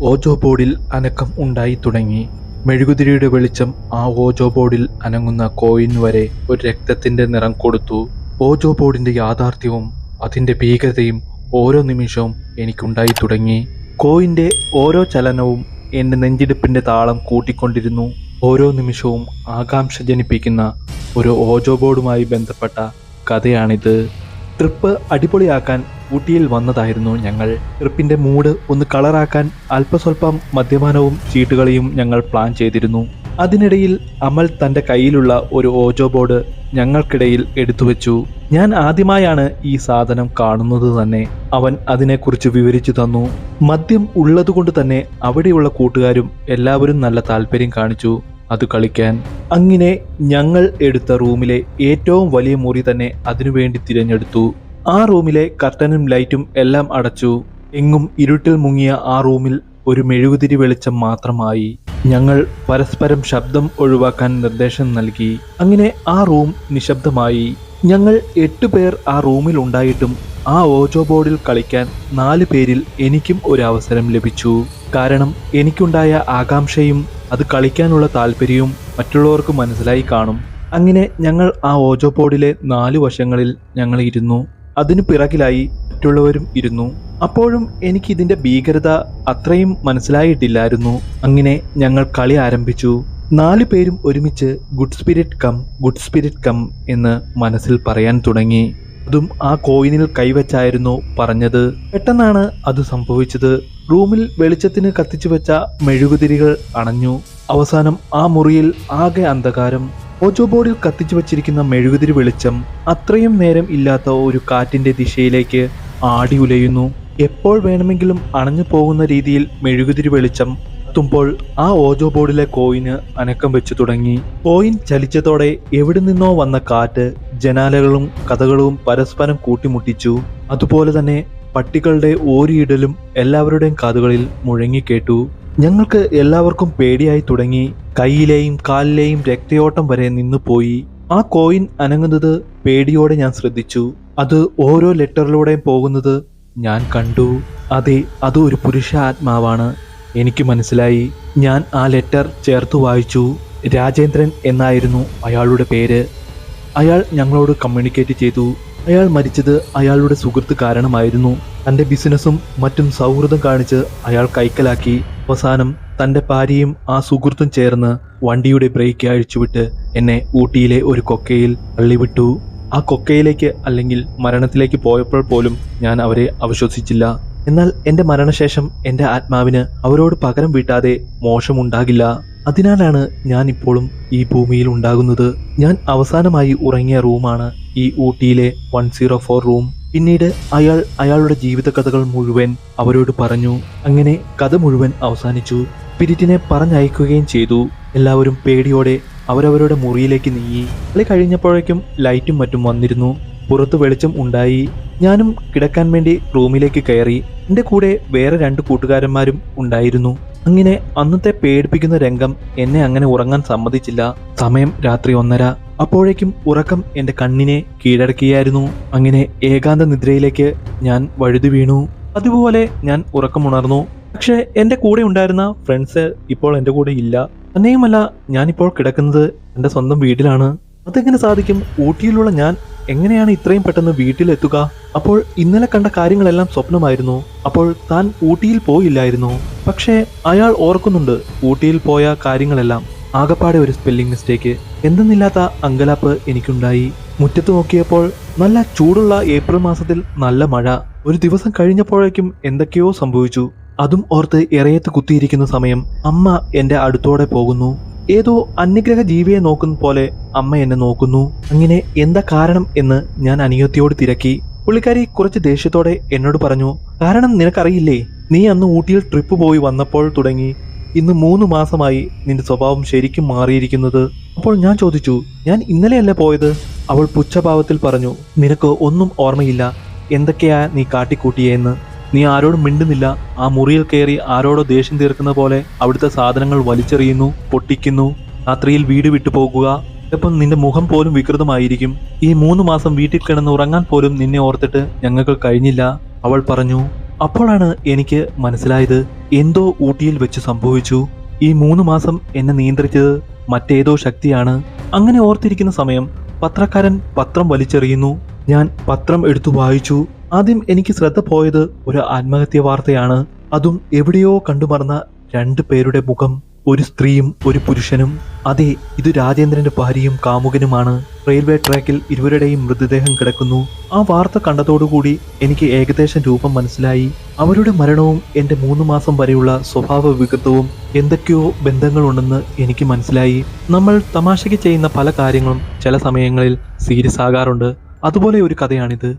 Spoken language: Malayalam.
ഓജോ ബോർഡിൽ അനക്കം ഉണ്ടായി തുടങ്ങി. മെഴുകുതിരിയുടെ വെളിച്ചം ആ ഓജോ ബോർഡിൽ അനങ്ങുന്ന കോയിൻ വരെ ഒരു രക്തത്തിന്റെ നിറം കൊടുത്തു. ഓജോ ബോർഡിന്റെ യാഥാർത്ഥ്യവും അതിന്റെ ഭീകരതയും ഓരോ നിമിഷവും എനിക്കുണ്ടായി തുടങ്ങി. കോയിന്റെ ഓരോ ചലനവും എന്റെ നെഞ്ചിടിപ്പിന്റെ താളം കൂട്ടിക്കൊണ്ടിരുന്നു. ഓരോ നിമിഷവും ആകാംക്ഷ ജനിപ്പിക്കുന്ന ഒരു ഓജോ ബോർഡുമായി ബന്ധപ്പെട്ട കഥയാണിത്. ട്രിപ്പ് അടിപൊളിയാക്കാൻ ഊട്ടിയിൽ വന്നതായിരുന്നു ഞങ്ങൾ. ട്രിപ്പിന്റെ മൂഡ് ഒന്ന് കളറാക്കാൻ അല്പസ്വല്പം മദ്യപാനവും ചീട്ടുകളിയും ഞങ്ങൾ പ്ലാൻ ചെയ്തിരുന്നു. അതിനിടയിൽ അമൽ തന്റെ കയ്യിലുള്ള ഒരു ഓജോ ബോർഡ് ഞങ്ങൾക്കിടയിൽ എടുത്തുവെച്ചു ഞാൻ ആദ്യമായാണ് ഈ സാധനം കാണുന്നത് തന്നെ. അവൻ അതിനെക്കുറിച്ച് വിവരിച്ചു തന്നു. മദ്യം ഉള്ളതുകൊണ്ട് തന്നെ അവിടെയുള്ള കൂട്ടുകാരും എല്ലാവരും നല്ല താല്പര്യം കാണിച്ചു അത് കളിക്കാൻ. അങ്ങനെ ഞങ്ങൾ എടുത്ത റൂമിലെ ഏറ്റവും വലിയ മുറി തന്നെ അതിനുവേണ്ടി തിരഞ്ഞെടുത്തു. ആ റൂമിലെ കർട്ടനും ലൈറ്റും എല്ലാം അടച്ചു. എങ്ങും ഇരുട്ടിൽ മുങ്ങിയ ആ റൂമിൽ ഒരു മെഴുകുതിരി വെളിച്ചം മാത്രമായി. ഞങ്ങൾ പരസ്പരം ശബ്ദം ഒഴിവാക്കാൻ നിർദ്ദേശം നൽകി. അങ്ങനെ ആ റൂം നിശബ്ദമായി. ഞങ്ങൾ എട്ട് പേർ ആ റൂമിൽ ഉണ്ടായിട്ടും ആ ഓജോ ബോർഡിൽ കളിക്കാൻ നാല് പേരിൽ എനിക്കും ഒരു അവസരം ലഭിച്ചു. കാരണം എനിക്കുണ്ടായ ആകാംക്ഷയും അത് കളിക്കാനുള്ള താല്പര്യവും മറ്റുള്ളവർക്ക് മനസ്സിലായി കാണും. അങ്ങനെ ഞങ്ങൾ ആ ഓജോ ബോർഡിലെ നാല് വശങ്ങളിൽ ഞങ്ങൾ ഇരുന്നു. അതിനു പിറകിലായി മറ്റുള്ളവരും ഇരുന്നു. അപ്പോഴും എനിക്ക് ഇതിന്റെ ഭീകരത അത്രയും മനസ്സിലായിട്ടില്ലായിരുന്നു. അങ്ങനെ ഞങ്ങൾ കളി ആരംഭിച്ചു. നാലു പേരും ഒരുമിച്ച് good spirit come good spirit come എന്ന് മനസ്സിൽ പറയാൻ തുടങ്ങി. അതും ആ കോയിനിൽ കൈവച്ചായിരുന്നു പറഞ്ഞത്. പെട്ടെന്നാണ് അത് സംഭവിച്ചത്. റൂമിൽ വെളിച്ചത്തിന് കത്തിച്ചു വെച്ച മെഴുകുതിരികൾ അണഞ്ഞു. അവസാനം ആ മുറിയിൽ ആകെ അന്ധകാരം. ഓജോ ബോർഡിൽ കത്തിച്ചു വച്ചിരിക്കുന്ന മെഴുകുതിരി വെളിച്ചം അത്രയും നേരം ഇല്ലാത്ത ഒരു കാറ്റിന്റെ ദിശയിലേക്ക് ആടി ഉലയുന്നു. എപ്പോൾ വേണമെങ്കിലും അണഞ്ഞു പോകുന്ന രീതിയിൽ മെഴുകുതിരി വെളിച്ചം എത്തുമ്പോൾ ആ ഓജോ ബോർഡിലെ കോയിന് അനക്കം വെച്ചു തുടങ്ങി. കോയിൻ ചലിച്ചതോടെ എവിടെ നിന്നോ വന്ന കാറ്റ് ജനാലകളും കഥകളും പരസ്പരം കൂട്ടിമുട്ടിച്ചു. അതുപോലെ തന്നെ പട്ടികളുടെ ഓരിയിടലും എല്ലാവരുടെയും കാതുകളിൽ മുഴങ്ങിക്കേട്ടു ഞങ്ങൾക്ക് എല്ലാവർക്കും പേടിയായി തുടങ്ങി കയ്യിലെയും കാലിലെയും രക്തയോട്ടം വരെ നിന്നുപോയി ആ കോയിൻ അനങ്ങുന്നത് പേടിയോടെ ഞാൻ ശ്രദ്ധിച്ചു. അത് ഓരോ ലെറ്ററിലൂടെയും പോകുന്നത് ഞാൻ കണ്ടു. അതെ അത് ഒരു പുരുഷ ആത്മാവാണ്. എനിക്ക് മനസ്സിലായി. ഞാൻ ആ ലെറ്റർ ചേർത്ത് വായിച്ചു. രാജേന്ദ്രൻ എന്നായിരുന്നു അയാളുടെ പേര്. അയാൾ ഞങ്ങളോട് കമ്മ്യൂണിക്കേറ്റ് ചെയ്തു. അയാൾ മരിച്ചത് അയാളുടെ സുഹൃത്ത് കാരണമായിരുന്നു. തന്റെ ബിസിനസ്സും മറ്റും സൗഹൃദം കാണിച്ച് അയാൾ കൈക്കലാക്കി. അവസാനം തന്റെ ഭാര്യയും ആ സുഹൃത്തും ചേർന്ന് വണ്ടിയുടെ ബ്രേക്ക് അഴിച്ചുവിട്ട് എന്നെ ഊട്ടിയിലെ ഒരു കൊക്കയിൽ തള്ളിവിട്ടു. ആ കൊക്കയിലേക്ക് അല്ലെങ്കിൽ മരണത്തിലേക്ക് പോയപ്പോൾ പോലും ഞാൻ അവരെ അവിശ്വസിച്ചില്ല എന്നാൽ എന്റെ മരണശേഷം എന്റെ ആത്മാവിന് അവരോട് പകരം വീട്ടാതെ മോശമുണ്ടാകില്ല. അതിനാലാണ് ഞാൻ ഇപ്പോഴും ഈ ഭൂമിയിൽ ഉണ്ടാകുന്നത് ഞാൻ അവസാനമായി ഉറങ്ങിയ റൂമാണ് ഈ ഊട്ടിയിലെ വൺ സീറോ ഫോർ റൂം. പിന്നീട് അയാൾ അയാളുടെ ജീവിതകഥകൾ മുഴുവൻ അവരോട് പറഞ്ഞു. അങ്ങനെ കഥ മുഴുവൻ അവസാനിച്ചു. സ്പിരിറ്റിനെ പറഞ്ഞയക്കുകയും ചെയ്തു. എല്ലാവരും പേടിയോടെ അവരവരുടെ മുറിയിലേക്ക് നീങ്ങി. കളി കഴിഞ്ഞപ്പോഴേക്കും ലൈറ്റും മറ്റും വന്നിരുന്നു. പുറത്ത് വെളിച്ചം ഉണ്ടായി. ഞാനും കിടക്കാൻ വേണ്ടി റൂമിലേക്ക് കയറി. എന്റെ കൂടെ വേറെ രണ്ട് കൂട്ടുകാരന്മാരും ഉണ്ടായിരുന്നു. അങ്ങനെ അന്നത്തെ പേടിപ്പിക്കുന്ന രംഗം എന്നെ അങ്ങനെ ഉറങ്ങാൻ സമ്മതിച്ചില്ല. സമയം രാത്രി ഒന്നര. അപ്പോഴേക്കും ഉറക്കം എന്റെ കണ്ണിനെ കീഴടക്കിയായിരുന്നു. അങ്ങനെ ഏകാന്ത നിദ്രയിലേക്ക് ഞാൻ വഴുതി വീണു. അതുപോലെ ഞാൻ ഉറക്കമുണർന്നു. പക്ഷേ എന്റെ കൂടെ ഉണ്ടായിരുന്ന ഫ്രണ്ട്സ് ഇപ്പോൾ എന്റെ കൂടെ ഇല്ല. തന്നെയുമല്ല ഞാനിപ്പോൾ കിടക്കുന്നത് എന്റെ സ്വന്തം വീട്ടിലാണ്. അതെങ്ങനെ സാധിക്കും? ഊട്ടിയിലുള്ള ഞാൻ എങ്ങനെയാണ് ഇത്രയും പെട്ടെന്ന് വീട്ടിലെത്തുക? അപ്പോൾ ഇന്നലെ കണ്ട കാര്യങ്ങളെല്ലാം സ്വപ്നമായിരുന്നു. അപ്പോൾ താൻ ഊട്ടിയിൽ പോയില്ലായിരുന്നു. പക്ഷേ അയാൾ ഓർക്കുന്നുണ്ട് ഊട്ടിയിൽ പോയ കാര്യങ്ങളെല്ലാം. ആകപ്പാടെ ഒരു സ്പെല്ലിംഗ് മിസ്റ്റേക്ക് എന്തെന്നില്ലാത്ത അങ്കലാപ്പ് എനിക്കുണ്ടായി. മുറ്റത്ത് നോക്കിയപ്പോൾ നല്ല ചൂടുള്ള ഏപ്രിൽ മാസത്തിൽ നല്ല മഴ. ഒരു ദിവസം കഴിഞ്ഞപ്പോഴേക്കും എന്തൊക്കെയോ സംഭവിച്ചു. അതും ഓർത്ത് ഇറയത്ത് കുത്തിയിരിക്കുന്ന സമയം. അമ്മ എന്റെ അടുത്തോടെ പോകുന്നു. ഏതോ അന്യഗ്രഹ ജീവിയെ നോക്കുന്ന പോലെ അമ്മ എന്നെ നോക്കുന്നു. അങ്ങനെ എന്താ കാരണം എന്ന് ഞാൻ അനിയത്തിയോട് തിരക്കി. പുള്ളിക്കാരി കുറച്ച് ദേഷ്യത്തോടെ എന്നോട് പറഞ്ഞു കാരണം നിനക്കറിയില്ലേ നീ അന്ന് ഊട്ടിയിൽ ട്രിപ്പ് പോയി വന്നപ്പോൾ തുടങ്ങി. ഇന്ന് മൂന്ന് മാസമായി നിന്റെ സ്വഭാവം ശരിക്കും മാറിയിരിക്കുന്നത്. അപ്പോൾ ഞാൻ ചോദിച്ചു ഞാൻ ഇന്നലെയല്ല പോയത്? അവൾ പുച്ഛഭാവത്തിൽ പറഞ്ഞു നിനക്ക് ഒന്നും ഓർമ്മയില്ല. എന്തൊക്കെയാ നീ കാട്ടിക്കൂട്ടിയെന്ന് നീ ആരോടും മിണ്ടുന്നില്ല. ആ മുറിയിൽ കയറി ആരോടോ ദേഷ്യം തീർക്കുന്ന പോലെ അവിടുത്തെ സാധനങ്ങൾ വലിച്ചെറിയുന്നു പൊട്ടിക്കുന്നു. രാത്രിയിൽ വീട് വിട്ടു പോകുക. ചിലപ്പം നിന്റെ മുഖം പോലും വികൃതമായിരിക്കും. ഈ മൂന്ന് മാസം വീട്ടിൽ കിടന്ന് ഉറങ്ങാൻ പോലും നിന്നെ ഓർത്തിട്ട് ഞങ്ങൾക്ക് കഴിഞ്ഞില്ല. അവൾ പറഞ്ഞു അപ്പോഴാണ് എനിക്ക് മനസ്സിലായത് എന്തോ ഊട്ടിയിൽ വെച്ച് സംഭവിച്ചു. ഈ മൂന്ന് മാസം എന്നെ നിയന്ത്രിച്ചത് മറ്റേതോ ശക്തിയാണ്. അങ്ങനെ ഓർത്തിരിക്കുന്ന സമയം പത്രക്കാരൻ പത്രം വലിച്ചെറിയുന്നു. ഞാൻ പത്രം എടുത്തു വായിച്ചു. ആദ്യം എനിക്ക് ശ്രദ്ധ പോയത് ഒരു ആത്മഹത്യ വാർത്തയാണ്. അതും എവിടെയോ കണ്ടുമറന്ന രണ്ട് പേരുടെ മുഖം ഒരു സ്ത്രീയും ഒരു പുരുഷനും. അതെ ഇത് രാജേന്ദ്രന്റെ ഭാര്യയും കാമുകനുമാണ്. റെയിൽവേ ട്രാക്കിൽ ഇരുവരുടെയും മൃതദേഹം കിടക്കുന്നു. ആ വാർത്ത കണ്ടതോടുകൂടി എനിക്ക് ഏകദേശം രൂപം മനസ്സിലായി. അവരുടെ മരണവും എന്റെ മൂന്ന് മാസം വരെയുള്ള സ്വഭാവ വികൃതവും എന്തൊക്കെയോ ബന്ധങ്ങളുണ്ടെന്ന് എനിക്ക് മനസ്സിലായി. നമ്മൾ തമാശയ്ക്ക് ചെയ്യുന്ന പല കാര്യങ്ങളും ചില സമയങ്ങളിൽ സീരിയസ് ആകാറുണ്ട്. അതുപോലെ ഒരു കഥയാണിത്.